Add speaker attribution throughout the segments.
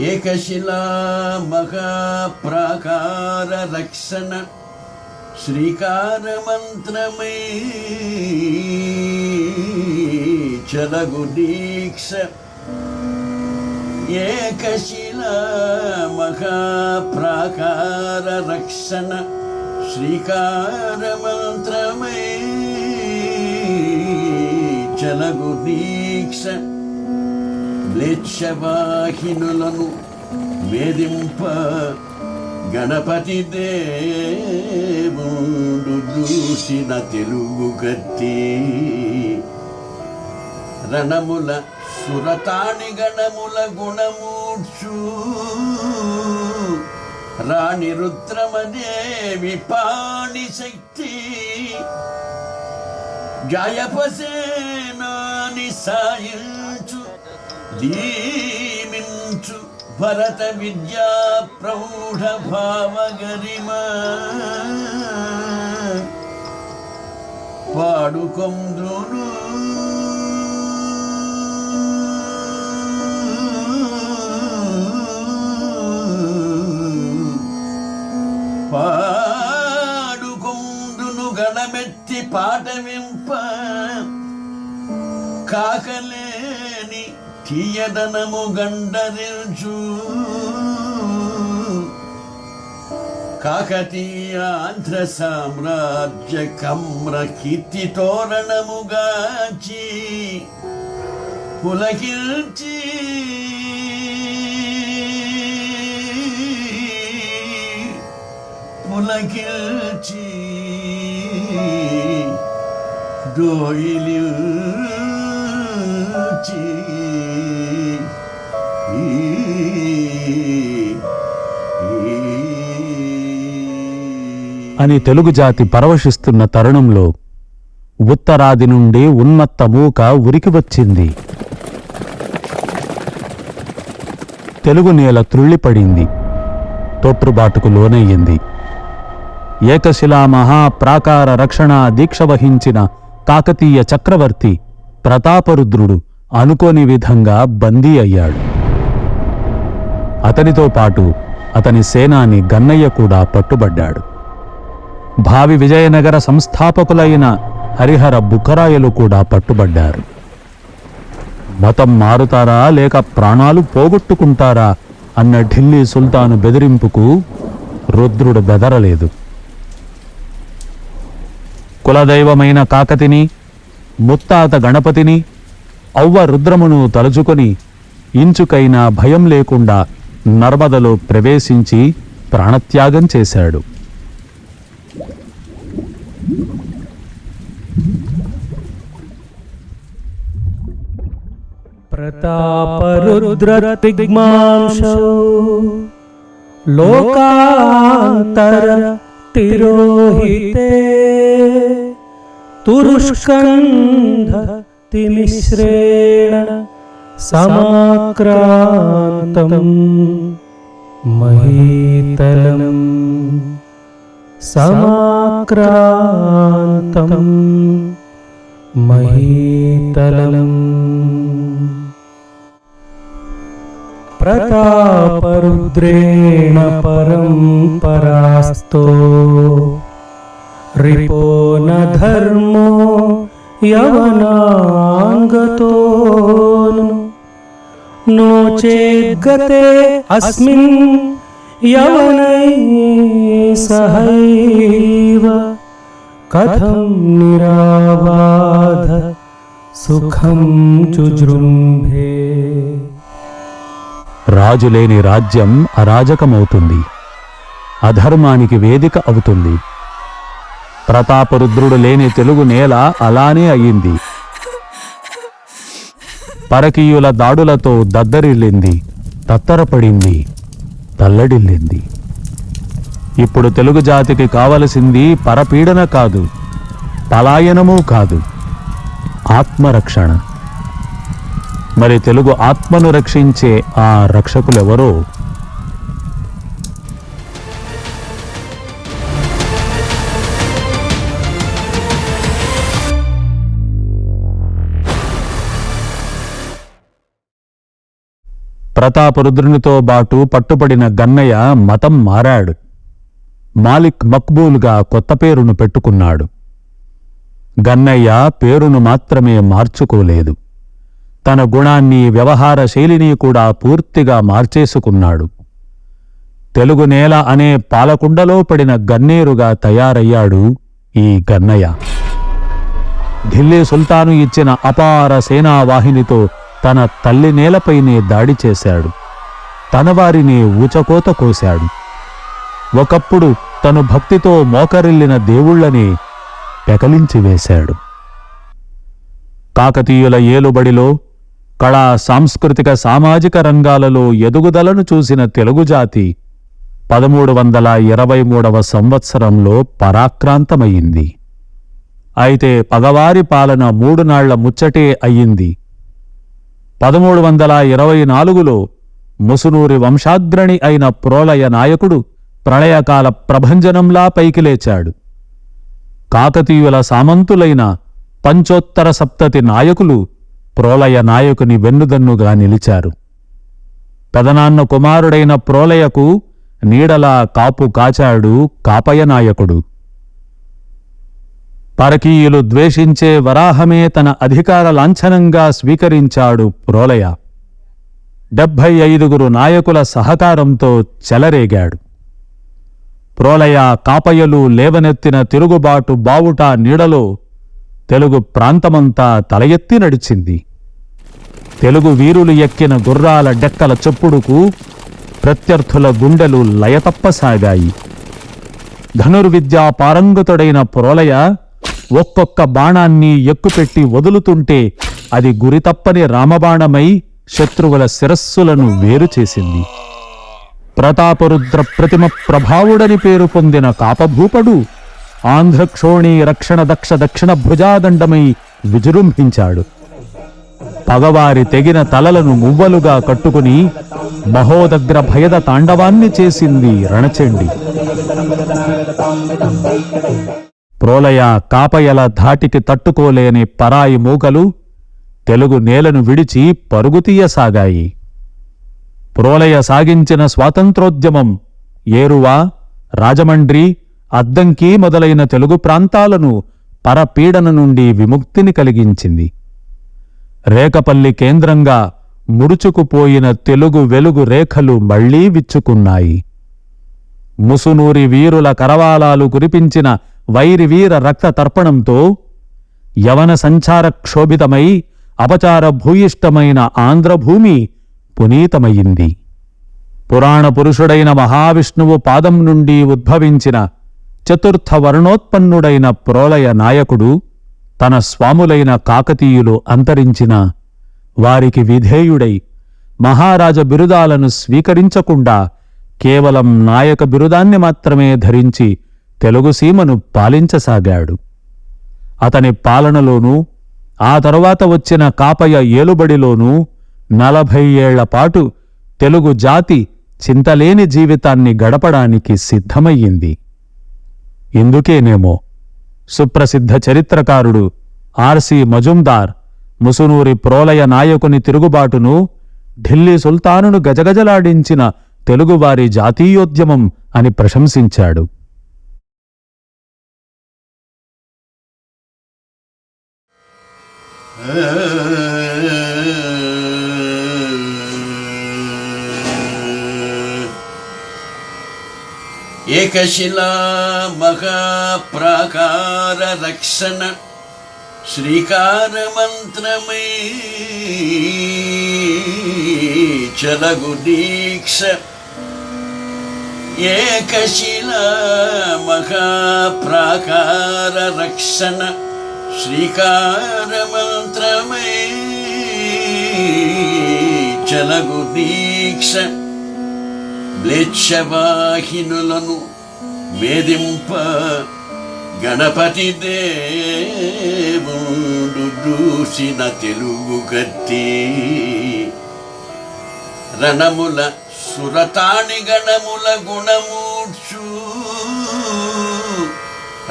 Speaker 1: ఏకశిలా మహాప్రాకార రక్షణ శ్రీకార మంత్రమై చలగు దీక్ష ఏకశిలా మహాప్రాకార శ్రీకార దీక్ష వేధింప గణపతి దేవుడు దూసిన తెలుగు గత్తి రణముల సురతాణి గణముల గుణమూర్చు. రాణి రుద్రమదేవి పాణి శక్తి. జాయపసేనాని సాయించు దీమించు భరత విద్యా ప్రౌఢ భావగరిమ. పాడుకొందును పాడుకొందును గణమెత్తి పాట వింప కాకలేని తీయదనము గండరించు. కాకతీయ ఆంధ్ర సామ్రాజ్య కమ్ర కీర్తి తోరణముగాచి పులకిల్చి పులకిల్చి డోయిలిల్చి
Speaker 2: అని తెలుగు జాతి పరవశిస్తున్న తరుణంలో ఉత్తరాది నుండి ఉన్మత్త మూక ఉరికి వచ్చింది. తెలుగు నేల త్రుళ్ళిపడింది. తొట్టుబాటుకు లోనయ్యింది. ఏకశిలా మహాప్రాకార రక్షణా దీక్ష వహించిన కాకతీయ చక్రవర్తి ప్రతాపరుద్రుడు అనుకోని విధంగా బందీ అయ్యాడు. అతనితో పాటు అతని సేనాని గన్నయ్య కూడా పట్టుబడ్డాడు. భావి విజయనగర సంస్థాపకులైన హరిహర బుక్కరాయలు కూడా పట్టుబడ్డారు. మతం మారుతారా లేక ప్రాణాలు పోగొట్టుకుంటారా అన్న ఢిల్లీ సుల్తాను బెదిరింపుకు రుద్రుడు బెదరలేదు. కులదైవమైన కాకతిని ముత్తాత గణపతిని అవ్వ రుద్రమును తలుచుకొని ఇంచుకైనా భయం లేకుండా నర్మదలో ప్రవేశించి ప్రాణత్యాగం చేశాడు
Speaker 3: प्रतापरुद्रतिग्मांशो लोकान्तर तिरोहिते तुरुष्कन्धतिमिश्रेण धिमिश्रेण महीतलम् महीतलनम् महीतलम् प्रतापरुद्रेण परं परास्तो रिपो न धर्मो यवनाङ्गतो नो चेद्गते अस्मिन् यवनै सहैव कथं निराबाध सुखं चुजृम्भे
Speaker 2: రాజు లేని రాజ్యం అరాజకమవుతుంది అధర్మానికి వేదిక అవుతుంది ప్రతాపరుద్రుడు లేని తెలుగు నేల అలానే అయింది. పరకీయుల దాడులతో దద్దరిల్లింది తత్తరపడింది తల్లడిల్లింది. ఇప్పుడు తెలుగు జాతికి కావలసింది పరపీడన కాదు పలాయనమూ కాదు ఆత్మరక్షణ. మరి తెలుగు ఆత్మను రక్షించే ఆ రక్షకులెవరో? ప్రతాపరుద్రునితో బాటు పట్టుబడిన గన్నయ్య మతం మారాడు. మాలిక్ మక్బూల్గా కొత్త పేరును పెట్టుకున్నాడు. గన్నయ్య పేరును మాత్రమే మార్చుకోలేదు. తన గుణాన్ని వ్యవహార శైలిని కూడా పూర్తిగా మార్చేసుకున్నాడు. తెలుగు నేల అనే పాలకుండలో పడిన గన్నేరుగా తయారయ్యాడు ఈ గన్నయ్య. ఢిల్లీ సుల్తాను ఇచ్చిన అపార సేనావాహినితో తన తల్లి నేలపైనే దాడి చేశాడు. తన వారిని ఊచకోత కోశాడు. ఒకప్పుడు తను భక్తితో మోకరిల్లిన దేవుళ్ళని పెకలించి వేశాడు. కాకతీయుల ఏలుబడిలో కళా సాంస్కృతిక సామాజిక రంగాలలో ఎదుగుదలను చూసిన తెలుగు జాతి పదమూడు వందల ఇరవై మూడవ సంవత్సరంలో పరాక్రాంతమయ్యింది. అయితే పగవారి పాలన మూడు నాళ్ళ ముచ్చటే అయ్యింది. పదమూడు వందల ఇరవై నాలుగులో ముసునూరి వంశాగ్రణి అయిన ప్రోలయ నాయకుడు ప్రళయకాల ప్రభంజనంలా పైకి లేచాడు. కాకతీయుల సామంతులైన పంచోత్తర సప్తతి నాయకులు ప్రోలయ నాయకుని వెన్నుదన్నుగా నిలిచారు. పెదనాన్న కుమారుడైన ప్రోలయకు నీడలా కాపు కాచాడు కాపయ నాయకుడు. పరకీయులు ద్వేషించే వరాహమే తన అధికార లాంఛనంగా స్వీకరించాడు ప్రోలయ. డెబ్భై ఐదుగురు నాయకుల సహకారంతో చెలరేగాడు. ప్రోలయ కాపయలు లేవనెత్తిన తిరుగుబాటు బావుట నీడలో తెలుగు ప్రాంతమంతా తల ఎత్తి నడిచింది. తెలుగు వీరులు ఎక్కిన గుర్రాల డెక్కల చొప్పుడుకు ప్రత్యర్థుల గుండెలు లయతప్పసాగాయి. ధనుర్విద్యా పారంగతుడైన ప్రోలయ ఒక్కొక్క బాణాన్ని ఎక్కుపెట్టి వదులుతుంటే అది గురితప్పని రామబాణమై శత్రువుల శిరస్సులను వేరు చేసింది. ప్రతాపరుద్ర ప్రతిమ ప్రభావుడని పేరు పొందిన కాపభూపడు ఆంధ్రక్షోణి రక్షణ దక్ష దక్షిణ భుజాదండమై విజృంభించాడు. పగవారి తెగిన తలలను మువ్వలుగా కట్టుకుని మహోదగ్ర భయద తాండవాన్ని చేసింది రణచండి. ప్రోలయ కాపయల ధాటికి తట్టుకోలేని పరాయి మూకలు తెలుగు నేలను విడిచి పరుగుతీయసాగాయి ప్రోలయ సాగించిన స్వాతంత్రోద్యమం ఏరువా రాజమండ్రి అద్దంకి మొదలైన తెలుగు ప్రాంతాలను పరపీడన నుండి విముక్తిని కలిగించింది. రేకపల్లి కేంద్రంగా ముడుచుకుపోయిన తెలుగు వెలుగు రేఖలు మళ్ళీ విచ్చుకున్నాయి. ముసునూరి వీరుల కరవాలాలు కురిపించిన వైరివీర రక్త తర్పణంతో యవన సంచార క్షోభితమై అపచార భూయిష్టమైన ఆంధ్రభూమి పునీతమయ్యింది. పురాణ పురుషుడైన మహావిష్ణువు పాదం నుండి ఉద్భవించిన చతుర్థ వర్ణోత్పన్నుడైన ప్రోలయ నాయకుడు తన స్వాములైన కాకతీయులు అంతరించిన వారికి విధేయుడై మహారాజ బిరుదాలను స్వీకరించకుండా కేవలం నాయక బిరుదాన్ని మాత్రమే ధరించి తెలుగు సీమను పాలించసాగాడు. అతని పాలనలోనూ ఆ తరువాత వచ్చిన కాపయ ఏలుబడిలోనూ నలభై ఏళ్ళపాటు తెలుగు జాతి చింతలేని జీవితాన్ని గడపడానికి సిద్ధమయ్యింది. ఇందుకేనేమో సుప్రసిద్ధ చరిత్రకారుడు ఆర్సి మజుందార్ ముసునూరి ప్రోలయ నాయకుని తిరుగుబాటును ఢిల్లీ సుల్తానును గజగజలాడించిన తెలుగువారి జాతీయోద్యమం అని ప్రశంసించాడు.
Speaker 1: ఏకశిలా మహాప్రాకార రక్షణ శ్రీకార మంత్రమే చలగు దీక్ష. ఏకశిలా మహాప్రాకార రక్షణ శ్రీకారమంత్రమే. చలగు దీక్ష. మ్లేచ్ఛవాహినులను వేధింప గణపతి దేవుడు దూసిన తెలుగు గత్తి రణముల సురతాణి గణముల గుణమూర్చు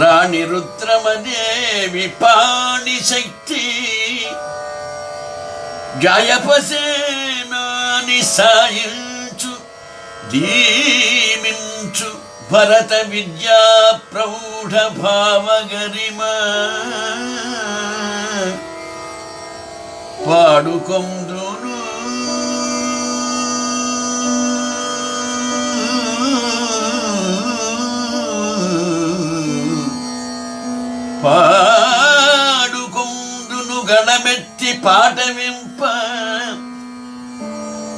Speaker 1: రాణి రుద్రమదేవి పాణి శక్తి? జాయపసేనాని సాయించు దీమించు భరత విద్యా ప్రౌఢ భావగరిమా. పాడుకొందును పాడుకొందును గణమెత్తి పాట వింప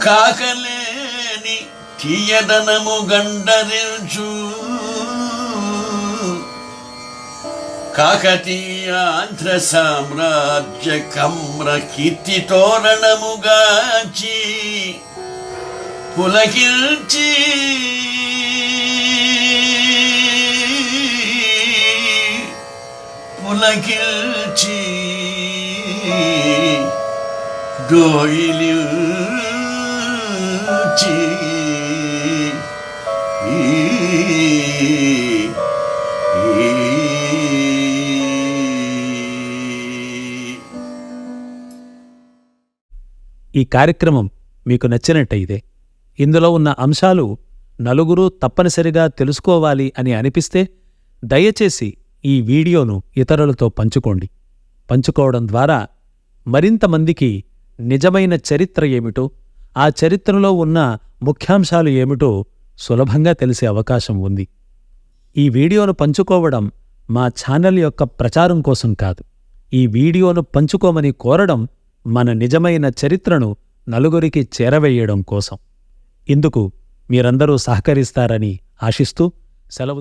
Speaker 1: కాకలేని తీయదనము గండరించు. కాకతీయాంధ్ర సామ్రాజ్య కమ్ర కీర్తి తోరణముగాచి పులకిల్చి పులకిల్చి డోయిలిల్చి
Speaker 2: ఈ కార్యక్రమం మీకు నచ్చినట్టయితే ఇందులో ఉన్న అంశాలు నలుగురు తప్పనిసరిగా తెలుసుకోవాలి అని అనిపిస్తే దయచేసి ఈ వీడియోను ఇతరులతో పంచుకోండి. పంచుకోవడం ద్వారా మరింత మందికి నిజమైన చరిత్ర ఏమిటో ఆ చరిత్రలో ఉన్న ముఖ్యాంశాలు ఏమిటో సులభంగా తెలిసే అవకాశం ఉంది. ఈ వీడియోను పంచుకోవడం మా ఛానల్ యొక్క ప్రచారం కోసం కాదు. ఈ వీడియోను పంచుకోమని కోరడం మన నిజమైన చరిత్రను నలుగురికి చేరవేయడం కోసం. ఇందుకు మీరందరూ సహకరిస్తారని ఆశిస్తూ సెలవు